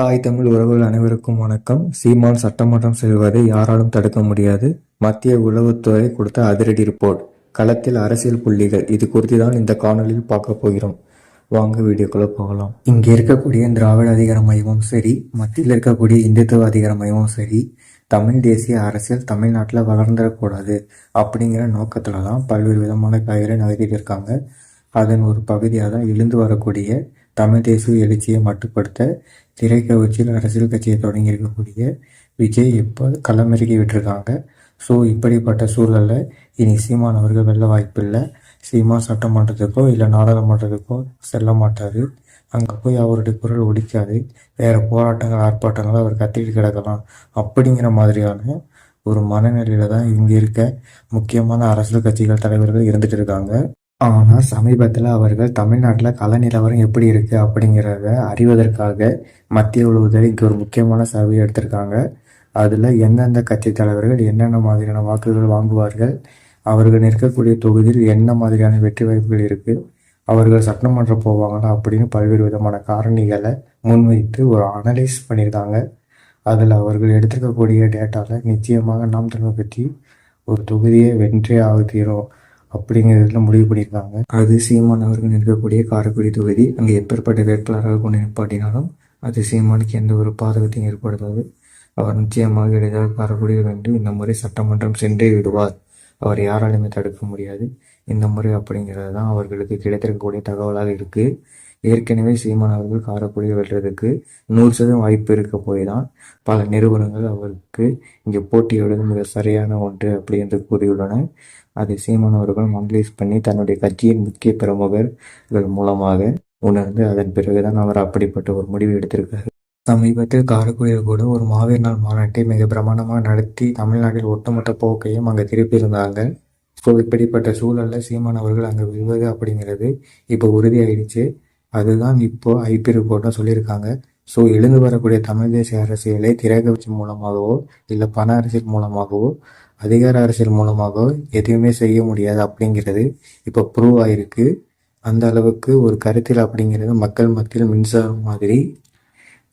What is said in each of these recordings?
தாய் தமிழ் உறவுகள் அனைவருக்கும் வணக்கம். சீமான் சட்டமன்றம் செல்வதை யாராலும் தடுக்க முடியாது. மத்திய உளவுத்துறை கொடுத்த அதிரடி ரிப்போர்ட். களத்தில் அரசியல் புள்ளிகள். இது குறித்து தான் இந்த காணொலியில் பார்க்க போகிறோம். வாங்க வீடியோக்குள்ள போகலாம். இங்கே இருக்கக்கூடிய திராவிட அதிகார மையமும் சரி மத்தியில் இருக்கக்கூடிய இந்துத்துவ அதிகார மையமும் சரி தமிழ் தேசிய அரசியல் தமிழ்நாட்டில் வளர்ந்துடக்கூடாது அப்படிங்கிற நோக்கத்துல தான் பல்வேறு விதமான காய்களை நகர்த்திட்டு இருக்காங்க. அதன் ஒரு பகுதியாக தான் எழுந்து வரக்கூடிய தமிழ் தேசிய எழுச்சியை மட்டுப்படுத்த திரைக்கவர்ச்சியில் அரசியல் கட்சியை தொடங்கி இருக்கக்கூடிய விஜய் இப்போ களமிறக்கி விட்டுருக்காங்க. ஸோ இப்படிப்பட்ட சூழலில் இனி சீமான் அவர்கள் வெல்ல வாய்ப்பில்லை. சீமான் சட்டமன்றத்துக்கோ இல்லை நாடாளுமன்றத்துக்கோ செல்ல மாட்டார். அங்கே போய் அவருடைய குரல் ஒடிக்காது வேறு போராட்டங்கள் ஆர்ப்பாட்டங்கள் அவர் கத்திட்டு கிடக்கலாம். அப்படிங்கிற மாதிரியான ஒரு மனநிலையில் தான் இங்கே இருக்க முக்கியமான அரசியல் கட்சிகள் தலைவர்கள் இருந்துகிட்டு இருக்காங்க. ஆனால் சமீபத்தில் அவர்கள் தமிழ்நாட்டில் கள நிலவரம் எப்படி இருக்குது அப்படிங்கிறத அறிவதற்காக மத்திய உளவுத்துறை இங்கே ஒரு முக்கியமான சர்வே எடுத்திருக்காங்க. அதில் எந்தெந்த கட்சி தலைவர்கள் என்னென்ன மாதிரியான வாக்குகள் வாங்குவார்கள் அவர்கள் நிற்கக்கூடிய தொகுதியில் என்ன மாதிரியான வெற்றி வாய்ப்புகள் இருக்குது அவர்கள் சட்டமன்றம் போவாங்களா அப்படின்னு பல்வேறு விதமான காரணிகளை முன்வைத்து ஒரு அனலைஸ் பண்ணியிருக்காங்க. அதில் அவர்கள் எடுத்துக்கக்கூடிய டேட்டாவில் நிச்சயமாக நாம் தமிழ் கட்சி ஒரு தொகுதியை வென்றே ஆகுதீரும் அப்படிங்கிறதுல முடிவு பண்ணியிருக்காங்க. அது சீமான் அவர்கள் நிற்கக்கூடிய காரைக்குடி தொகுதி. அங்கே எப்பேற்பட்ட வேட்பாளராக கொண்டு நிற்பாட்டினாலும் அது சீமானுக்கு எந்த ஒரு பாதகத்தையும் ஏற்படுத்தாது. அவர் நிச்சயமாக எளிதாக காரைக்குடி வந்து இந்த முறை சட்டமன்றம் சென்றே விடுவார். அவர் யாராலுமே தடுக்க முடியாது. இந்த முறை அப்படிங்கிறது தான் அவர்களுக்கு கிடைத்திருக்கக்கூடிய தகவலாக இருக்குது ஏற்கனவே சீமான் அவர்கள் காரைக்குடியை வெல்றதுக்கு நூறு சதவீதம் வாய்ப்பு இருக்க போய் தான் பல நிறுவனங்கள் அவருக்கு இங்கே போட்டியிடுவது மிக சரியான ஒன்று அப்படி என்று கூறியுள்ளன அதை சீமான் அவர்கள் மனலைஸ் பண்ணி தன்னுடைய கட்சியின் முக்கிய பிரமுகர்கள் மூலமாக உணர்ந்து அதன் பிறகுதான் அவர் அப்படிப்பட்ட ஒரு முடிவு எடுத்திருக்காரு. சமீபத்தில் காரைக்குடியில் கூட ஒரு மாவீர் நாள் மாநாட்டை மிக பிரமாண்டமாக நடத்தி தமிழ்நாட்டில் ஒட்டுமொத்த போக்கையும் அங்கே திருப்பியிருந்தாங்க. ஸோ இப்படிப்பட்ட சூழலில் சீமான் அவர்கள் அங்கே விழுவது அப்படிங்கிறது இப்போ உறுதியாயிடுச்சு. அதுதான் இப்போ ஐபி ரிப்போர்ட்டாக சொல்லியிருக்காங்க. ஸோ எழுந்து வரக்கூடிய தமிழ் தேசிய அரசியலை திரைக்கட்சி மூலமாகவோ இல்லை பண அரசியல் மூலமாகவோ அதிகார அரசியல் மூலமாகவோ எதுவுமே செய்ய முடியாது அப்படிங்கிறது இப்போ ப்ரூவ் ஆகிருக்கு அந்த அளவுக்கு ஒரு கருத்தில் அப்படிங்கிறது மக்கள் மத்தியில் மின்சாரம் மாதிரி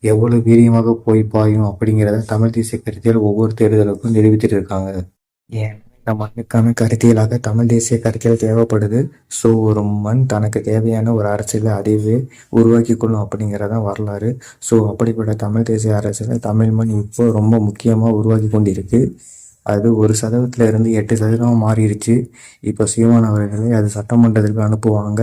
எவ்வளோ வீரியமாக போய் பாயும் அப்படிங்கிறத தமிழ் தேசிய கருத்தியல் ஒவ்வொரு தேர்தலுக்கும் நிரூபித்துட்டு இருக்காங்க ஏன்? நம் மண்ணுக்கான கருத்தியலாக தமிழ் தேசிய கருத்தியல் தேவைப்படுது. ஸோ ஒரு மண் தனக்கு தேவையான ஒரு அரசியலை அதுவே உருவாக்கி கொள்ளும் அப்படிங்கிறதான் வரலாறு. ஸோ அப்படிப்பட்ட தமிழ் தேசிய அரசியலை தமிழ் மண் இப்போ ரொம்ப முக்கியமாக உருவாக்கி கொண்டிருக்கு அது ஒரு சதவீதத்துல இருந்து எட்டு சதவீதம் மாறிடுச்சு. இப்போ சீமான் அவர்களை அது சட்டமன்றத்திற்கு அனுப்புவாங்க.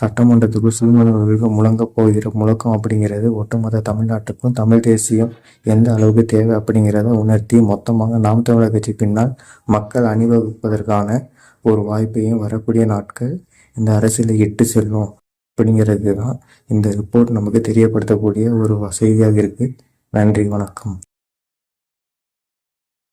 சட்டமன்றத்துக்கு சீமான் அவர்களுக்கு முழங்க போகிற முழக்கம் அப்படிங்கிறது ஒட்டுமொத்த தமிழ்நாட்டுக்கும் தமிழ் தேசியம் எந்த அளவுக்கு தேவை அப்படிங்கிறத உணர்த்தி மொத்தமாக நாம் தமிழர் கட்சி பின்னால் மக்கள் அணிவகுப்பதற்கான ஒரு வாய்ப்பையும் வரக்கூடிய நாட்கள் இந்த அரசியலை இட்டு செல்லும் அப்படிங்கிறது தான் இந்த ரிப்போர்ட் நமக்கு தெரியப்படுத்தக்கூடிய ஒரு செய்தியாக இருக்குது நன்றி வணக்கம்.